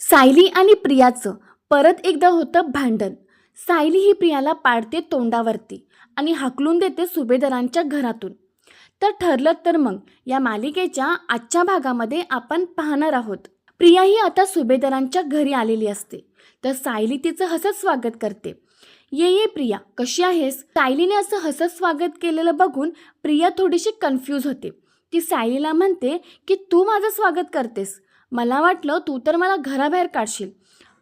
सायली आणि प्रियाचं परत एकदा होतं भांडण. सायली ही प्रियाला पाडते तोंडावरती आणि हाकलून देते सुभेदारांच्या घरातून. तर ठरलं तर मग या मालिकेच्या आजच्या भागामध्ये आपण पाहणार आहोत. प्रिया ही आता सुभेदारांच्या घरी आलेली असते. तर सायली तिचं हसत स्वागत करते. ये ये प्रिया कशी आहेस? सायलीने असं हसत स्वागत केलेलं बघून प्रिया थोडीशी कन्फ्यूज होते. ती सायलीला म्हणते की तू माझं स्वागत करतेस? मला वाटलं तू तर मला घराबाहेर काढशील.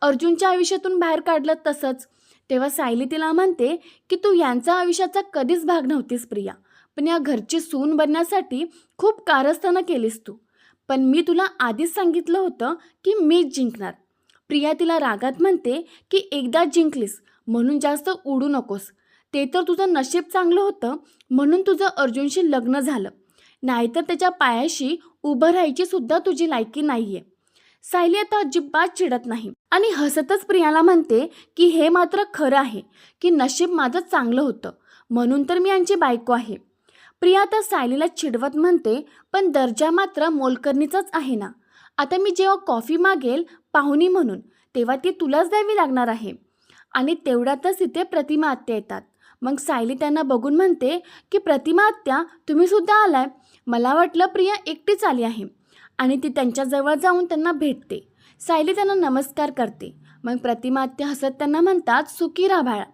अर्जुनच्या आयुष्यातून बाहेर काढलं तसंच. तेव्हा सायली तिला म्हणते की तू यांचा आयुष्याचा कधीच भाग नव्हतीस प्रिया. पण या घरची सून बनण्यासाठी खूप कारस्थानं केलीस तू. पण मी तुला आधीच सांगितलं होतं की मीच जिंकणार. प्रिया तिला रागात म्हणते की एकदा जिंकलीस म्हणून जास्त उडू नकोस. ते तर तुझं नशीब चांगलं होतं म्हणून तुझं अर्जुनशी लग्न झालं. नाहीतर त्याच्या पायाशी उभं राहायची सुद्धा तुझी लायकी नाहीये. सायली आता अजिबात चिडत नाही आणि हसतच प्रियाला म्हणते की हे मात्र खरं आहे की नशीब माझं चांगलं होतं म्हणून तर मी यांची बायको आहे. प्रिया तर सायलीला चिडवत म्हणते पण दर्जा मात्र मोलकर्णीचाच आहे ना. आता मी जेव्हा कॉफी मागेल पाहुणी म्हणून तेव्हा ती तुलाच द्यावी लागणार आहे. आणि तेवढ्यातच तिथे प्रतिमा आत्या येतात. मग सायली त्यांना बघून म्हणते की प्रतिमा आत्या तुम्ही सुद्धा आलाय. मला वाटलं प्रिया एकटीच आली आहे आणि ती त्यांच्याजवळ जाऊन त्यांना भेटते. सायली त्यांना नमस्कार करते. मग प्रतिमा आत्या हसत त्यांना म्हणतात सुखी राभाळा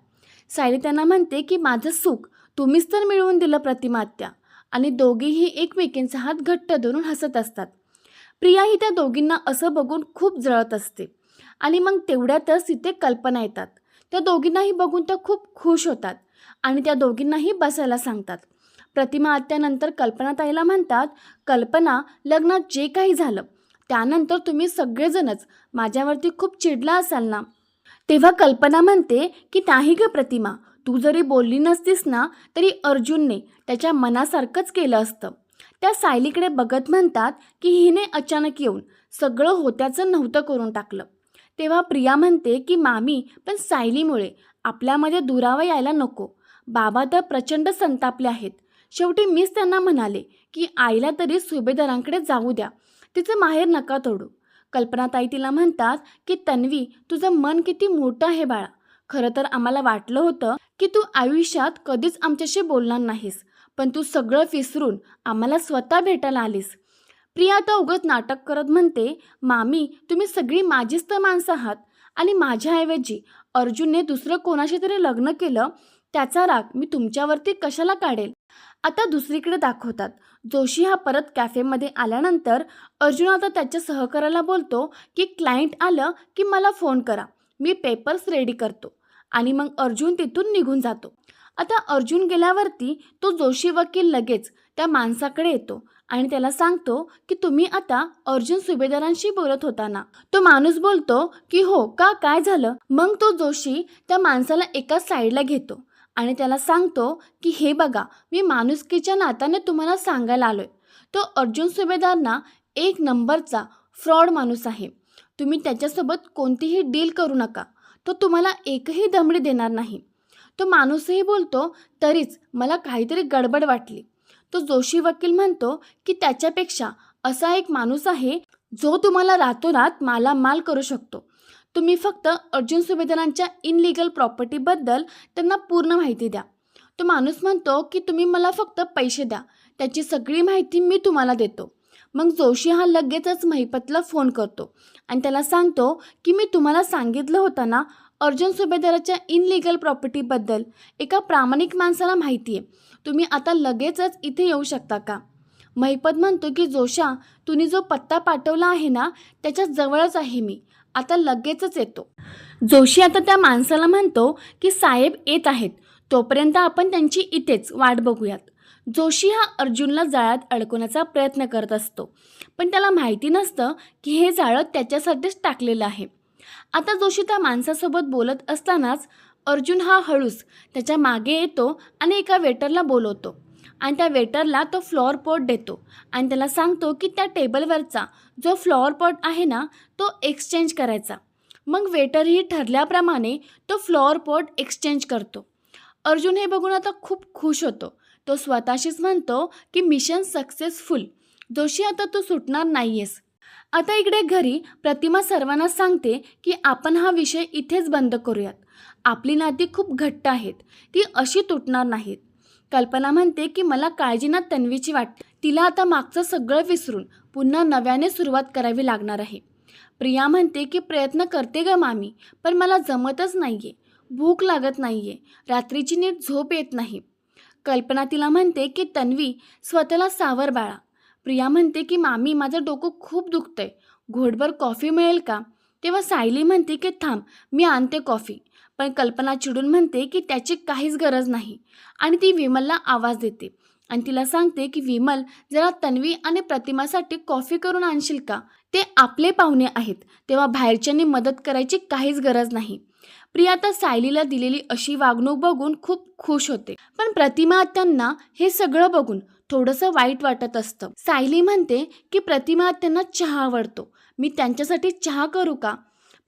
सायली त्यांना म्हणते की माझं सुख तुम्हीच तर मिळवून दिलं प्रतिमा आत्या. आणि दोघेही एकमेकींचा हात घट्ट धरून हसत असतात. प्रिया ही त्या दोघींना असं बघून खूप जळत असते. आणि मग तेवढ्यातच तिथे कल्पना येतात. त्या दोघींनाही बघून त्या खूप खुश होतात आणि त्या दोघींनाही बसायला सांगतात. प्रतिमा आत्यानंतर कल्पना ताईला म्हणतात कल्पना लग्नात जे काही झालं त्यानंतर तुम्ही सगळेजणच माझ्यावरती खूप चिडला असाल ना? तेव्हा कल्पना म्हणते की नाही ग प्रतिमा तू जरी बोलली नसतीस ना तरी अर्जुनने त्याच्या मनासारखंच केलं असतं. त्या सायलीकडे बघत म्हणतात की हिने अचानक येऊन सगळं होत्याचं नव्हतं करून टाकलं. तेव्हा प्रिया म्हणते की मामी पण सायलीमुळे आपल्यामध्ये दुरावा यायला नको. बाबा तर प्रचंड संतापले आहेत. शेवटी मीच त्यांना म्हणाले की आईला तरी सुभेदारांकडे जाऊ द्या. तिचं माहेर नका तोडू. कल्पनाताई तिला म्हणतात की तन्वी तुझं मन किती मोठं आहे बाळा. खरं तर आम्हाला वाटलं होतं की तू आयुष्यात कधीच आमच्याशी बोलणार नाहीस पण तू सगळं विसरून आम्हाला स्वतः भेटायला आलीस. प्रिया आता उगत नाटक करत म्हणते मामी तुम्ही सगळी माझीच तर माणसं आहात. आणि माझ्याऐवजी अर्जुनने दुसरं कोणाशी तरी लग्न केलं त्याचा राग मी तुमच्यावरती कशाला काढेल? आता दुसरीकडे दाखवतात. जोशी हा परत कॅफेमध्ये आल्यानंतर अर्जुन आता त्याच्या सहकाराला बोलतो की क्लायंट आलं की मला फोन करा. मी पेपर्स रेडी करतो. आणि मग अर्जुन तिथून निघून जातो. आता अर्जुन गेल्यावरती तो जोशी वकील लगेच त्या माणसाकडे येतो आणि त्याला सांगतो की तुम्ही आता अर्जुन सुभेदारांशी बोलत होता ना तो माणूस बोलतो की हो का काय झालं? मग तो जोशी त्या माणसाला एका साईडला घेतो. आणि त्याला सांगतो की हे बघा मी माणुसकीच्या नात्याने तुम्हाला सांगायला आलो आहे तो अर्जुन सुभेदारना एक नंबरचा फ्रॉड माणूस आहे. तुम्ही त्याच्यासोबत कोणतीही डील करू नका. तो तुम्हाला एकही दमडी देणार नाही. तो माणूसही बोलतो तरीच मला काहीतरी गडबड वाटली. तो जोशी वकील म्हणतो की त्याच्यापेक्षा असा एक माणूस आहे जो तुम्हाला रातोरात मालामाल करू शकतो. तुम्ही फक्त अर्जुन सुभेदारांच्या इनलिगल प्रॉपर्टीबद्दल त्यांना पूर्ण माहिती द्या. तो माणूस म्हणतो की तुम्ही मला फक्त पैसे द्या. त्याची सगळी माहिती मी तुम्हाला देतो. मग जोशी हा लगेचच महिपतला फोन करतो आणि त्याला सांगतो की मी तुम्हाला सांगितलं होतं ना अर्जुन सुभेदाराच्या इनलिगल प्रॉपर्टीबद्दल एका प्रामाणिक माणसाला माहिती आहे तुम्ही आता लगेचच इथे येऊ शकता का? महिपत म्हणतो की जोशा तुम्ही जो पत्ता पाठवला आहे ना त्याच्या जवळच आहे मी. आता लगेचच येतो. जोशी आता त्या माणसाला म्हणतो की साहेब येत आहेत. तोपर्यंत आपण त्यांची इथेच वाट बघूयात. जोशी हा अर्जुनला जाळ्यात अडकवण्याचा प्रयत्न करत असतो. पण त्याला माहिती नसतं की हे जाळं त्याच्यासाठीच टाकलेलं आहे. आता जोशी त्या माणसासोबत बोलत असतानाच अर्जुन हा हळूच त्याच्यामागे येतो आणि एका वेटरला बोलवतो. आणि त्या वेटरला तो फ्लॉवर पॉट देतो. आणि त्याला सांगतो की त्या टेबलवरचा जो फ्लॉवर पॉट आहे ना तो एक्सचेंज करायचा. मग वेटरही ठरल्याप्रमाणे तो फ्लॉवर पॉट एक्सचेंज करतो. अर्जुन हे बघून आता खूप खुश होतो. तो स्वतःशीच म्हणतो की मिशन सक्सेसफुल जोशी आता तू सुटणार नाही आहेस आता इकडे घरी प्रतिमा सर्वांना सांगते की आपण हा विषय इथेच बंद करूयात. आपली नाती खूप घट्ट आहेत. ती अशी तुटणार नाहीत. कल्पना म्हणते की मला काळजी ना तन्वीची वाटते. तिला आता मागचं सगळं विसरून पुन्हा नव्याने सुरुवात करावी लागणार आहे. प्रिया म्हणते की प्रयत्न करते ग मामी पण मला जमतच नाही आहे भूक लागत नाही आहे रात्रीची नीट झोप येत नाही. कल्पना तिला म्हणते की तन्वी स्वतःला सावर बाळा. प्रिया म्हणते की मामी माझं डोकं खूप दुखतंय. घोटभर कॉफी मिळेल का? तेव्हा सायली म्हणते की थांब मी आणते कॉफी. पण कल्पना चिडून म्हणते की त्याची काहीच गरज नाही. आणि ती विमलला आवाज देते. आणि तिला सांगते की विमल जरा तन्वी आणि प्रतिमासाठी कॉफी करून आणशील का? ते आपले पाहुणे आहेत. तेव्हा बाहेरच्यांनी मदत करायची काहीच गरज नाही. प्रिया तर सायलीला दिलेली अशी वागणूक बघून खूप खुश होते. पण प्रतिमा त्यांना हे सगळं बघून थोडंसं वाईट वाटत असतं. सायली म्हणते की प्रतिमा त्यांना चहा आवडतो. मी त्यांच्यासाठी चहा करू का?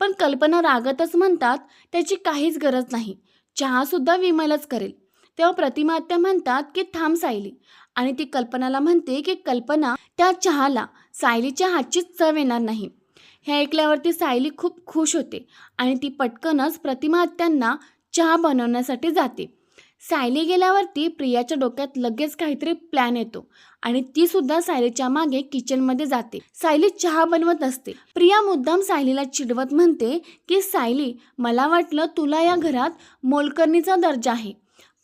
पण कल्पना रागतच म्हणतात त्याची काहीच गरज नाही. चहासुद्धा विमलच करेल. तेव्हा प्रतिमा आत्या म्हणतात की थांब सायली. आणि ती कल्पनाला म्हणते की कल्पना त्या चहाला सायलीच्या हातचीच चव येणार नाही. हे ऐकल्यावरती सायली खूप खुश होते आणि ती पटकनच प्रतिमा आत्यांना चहा बनवण्यासाठी जाते. सायली गेल्यावरती प्रियाच्या डोक्यात लगेच काहीतरी प्लॅन येतो आणि ती सुद्धा सायलीच्या मागे किचनमध्ये जाते. सायली चहा बनवत असते. प्रिया मुद्दाम सायलीला चिडवत म्हणते की सायली मला वाटलं तुला या घरात मोलकर्णीचा दर्जा आहे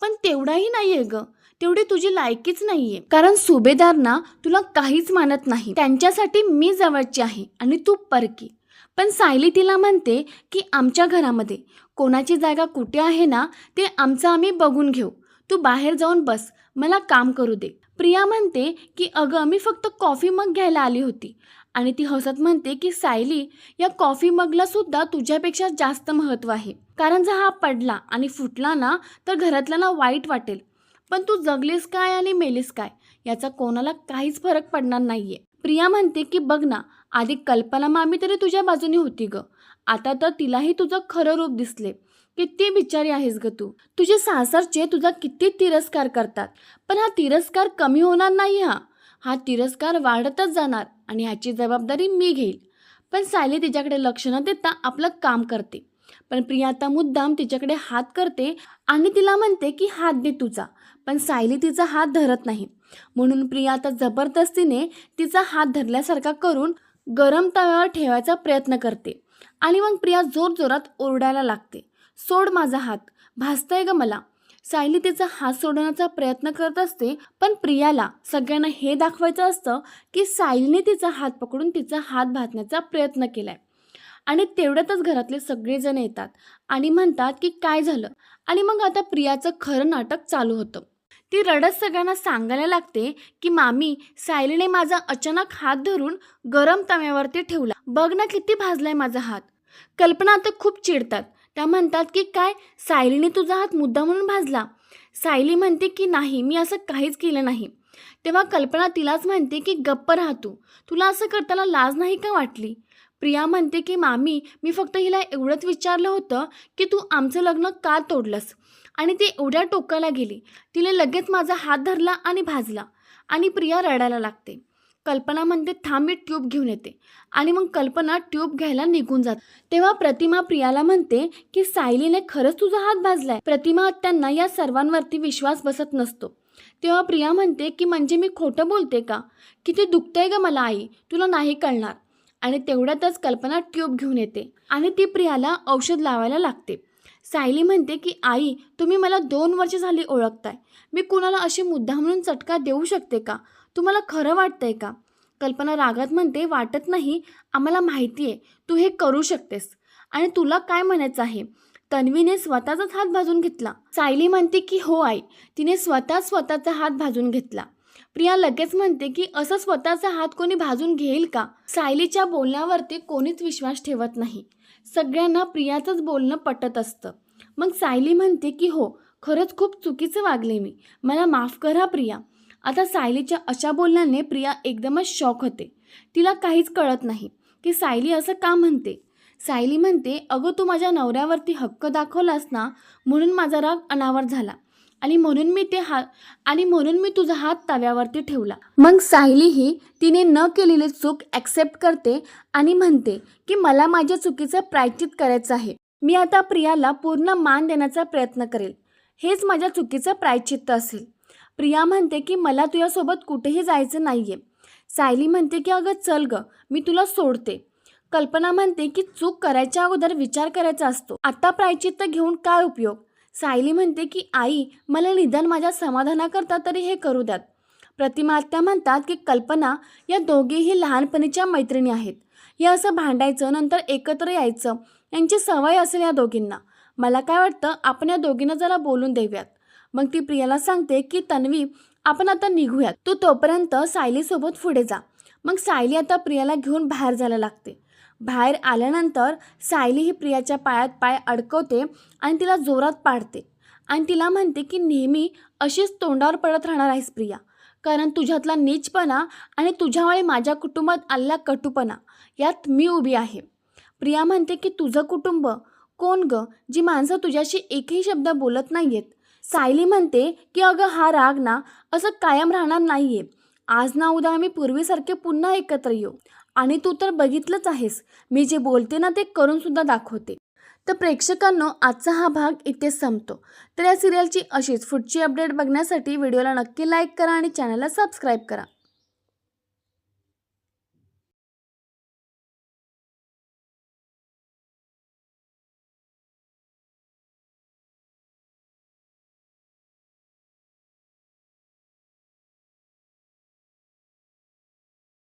पण तेवढाही नाहीये ग. तेवढी तुझी लायकीच नाहीये. कारण सुभेदारना तुला काहीच मानत नाही. त्यांच्यासाठी मी जवळची आहे आणि तू परकी. पण सायली तिला म्हणते की आमच्या घरामध्ये कोणाची जागा कुठे आहे ना ते आमचं आम्ही बघून घेऊ. तू बाहेर जाऊन बस मला काम करू दे. प्रिया म्हणते की अगं मी फक्त कॉफी मग घ्यायला आली होती. आणि ती हसत म्हणते की सायली या कॉफी मगला सुद्धा तुझ्यापेक्षा जास्त महत्त्व आहे. कारण जर हा पडला आणि फुटला ना तर घरातल्यांना वाईट वाटेल. पण तू जगलीस काय आणि मेलीस काय याचा कोणाला काहीच फरक पडणार नाहीये. प्रिया म्हणते की बघ ना आधी कल्पना मामी तरी तुझ्या बाजूने होती ग. आता तर तिलाही तुझं खरं रूप दिसले. किती बिचारी आहेस ग तू. तुझे सासरचे तुझा किती तिरस्कार करतात. पण हा तिरस्कार कमी होणार नाही हा. हा तिरस्कार वाढतच जाणार आणि ह्याची जबाबदारी मी घेईल. पण सायली तिच्याकडे लक्ष न देता आपलं काम करते. पण प्रिया आता मुद्दाम तिच्याकडे हात करते आणि तिला म्हणते की हात दे तुझा. पण सायली तिचा हात धरत नाही. म्हणून प्रिया आता जबरदस्तीने तिचा हात धरल्यासारखा करून गरम तव्यावर ठेवायचा प्रयत्न करते. आणि मग प्रिया जोरजोरात ओरडायला लागते. सोड माझा हात. भासतंय ग मला. सायली तिचा हात सोडवण्याचा प्रयत्न करत असते पण प्रियाला सगळ्यांना हे दाखवायचं असतं की सायलीने तिचा हात पकडून तिचा हात भाजण्याचा प्रयत्न केलाय. आणि तेवढ्यातच घरातले सगळेजण येतात आणि म्हणतात की काय झालं? आणि मग आता प्रियाचं खरं नाटक चालू होतं. ती रडत सगळ्यांना सांगायला लागते की मामी सायलीने माझा अचानक हात धरून गरम तव्यावरती ठेवला. बघ ना किती भाजलाय माझा हात. कल्पना आता खूप चिडतात. त्या म्हणतात की काय सायलीने तुझा हात मुद्दा म्हणून भाजला? सायली म्हणते की नाही मी असं काहीच केलं नाही. तेव्हा कल्पना तिलाच म्हणते की गप्प राहा तू. तुला असं करताना लाज नाही का वाटली? प्रिया म्हणते की मामी मी फक्त हिला एवढंच विचारलं होतं की तू आमचं लग्न का तोडलंस? आणि ती एवढ्या टोकाला गेली. तिने लगेच माझा हात धरला आणि भाजला आणि प्रिया रडायला लागते. कल्पना म्हणते थांब मी ट्यूब घेऊन येते. आणि मग कल्पना ट्यूब घ्यायला निघून जात. तेव्हा प्रतिमा प्रियाला म्हणते की सायलीने खरंच तुझा हात भाजलाय. प्रतिमा त्यांना या सर्वांवरती विश्वास बसत नसतो. तेव्हा प्रिया म्हणते की म्हणजे मी खोटं बोलते का? किती दुखतंय ग मला आई. तुला नाही कळणार. आणि तेवढ्यातच कल्पना ट्यूब घेऊन येते आणि ती प्रियाला औषध लावायला लागते. सायली म्हणते की आई तुम्ही मला दोन वर्ष झाली ओळखताय. मी कुणाला अशी मुद्दा म्हणून चटका देऊ शकते का? तुम्हाला खरं वाटतंय का? कल्पना रागात म्हणते वाटत नाही. आम्हाला माहिती आहे तू हे करू शकतेस. आणि तुला काय म्हणायचं आहे? तन्वीने स्वतःचाच हात भाजून घेतला. सायली म्हणते की हो आई. तिने स्वतः स्वतःचा हात भाजून घेतला. प्रिया लगेच म्हणते की असं स्वतःचा हात कोणी भाजून घेईल का? सायलीच्या बोलण्यावरती कोणीच विश्वास ठेवत नाही. सगळ्यांना प्रियाचंच बोलणं पटत असतं. मग सायली म्हणते की हो खरंच खूप चुकीचं वागले मी. मला माफ करा प्रिया. आता सायलीच्या अशा बोलण्याने प्रिया एकदमच शॉक होते. तिला काहीच कळत नाही की सायली असं का म्हणते. सायली म्हणते अगं तू माझ्या नवऱ्यावरती हक्क दाखवलास ना म्हणून माझा राग अनावर झाला. आणि म्हणून मी ते हात आणि म्हणून मी तुझा हात तव्यावरती ठेवला. मग सायली ही तिने न केलेली चूक ॲक्सेप्ट करते आणि म्हणते की मला माझ्या चुकीचं प्रायचित करायचं आहे. मी आता प्रियाला पूर्ण मान देण्याचा प्रयत्न करेल. हेच माझ्या चुकीचं प्रायचित्त असेल. प्रिया म्हणते की मला तुझ्यासोबत कुठेही जायचं नाही आहे सायली म्हणते की अगं चल गं मी तुला सोडते. कल्पना म्हणते की चूक करायच्या अगोदर विचार करायचा असतो. आता प्रायचित्त घेऊन काय उपयोग? सायली म्हणते की आई मला निदान माझ्या समाधानाकरता तरी हे करू द्यात. प्रतिमा आत्या म्हणतात की कल्पना या दोघेही लहानपणीच्या मैत्रिणी आहेत. हे असं भांडायचं नंतर एकत्र यायचं. यांची सवय असेल या दोघींना. मला काय वाटतं आपण या दोघींना जरा बोलून देऊयात. मग ती प्रियाला सांगते की तन्वी आपण आता निघूयात. तू तोपर्यंत सायलीसोबत पुढे जा. मग सायली आता प्रियाला घेऊन बाहेर जायला लागते. बाहेर आल्यानंतर सायली ही प्रियाच्या पायात पाय अडकवते आणि तिला जोरात पाडते. आणि तिला म्हणते की नेहमी अशीच तोंडावर पडत राहणार आहेस प्रिया. कारण तुझ्यातला नीचपणा आणि तुझ्यामुळे माझ्या कुटुंबात आलेला कटुपणा यात मी उभी आहे. प्रिया म्हणते की तुझं कुटुंब? कोण गं जी माणसं तुझ्याशी एकही शब्द बोलत नाही आहेत सायली म्हणते की अगं हा राग ना असं कायम राहणार नाही आहे आज ना उद्या आम्ही पूर्वीसारखे पुन्हा एकत्र येऊ. आणि तू तर बघितलंच आहेस. मी जे बोलते ना ते करूनसुद्धा दाखवते. तर प्रेक्षकांनो आजचा हा भाग इथेच संपतो. तर या सिरियलची अशीच पुढची अपडेट बघण्यासाठी व्हिडिओला नक्की लाईक करा आणि चॅनलला सबस्क्राईब करा.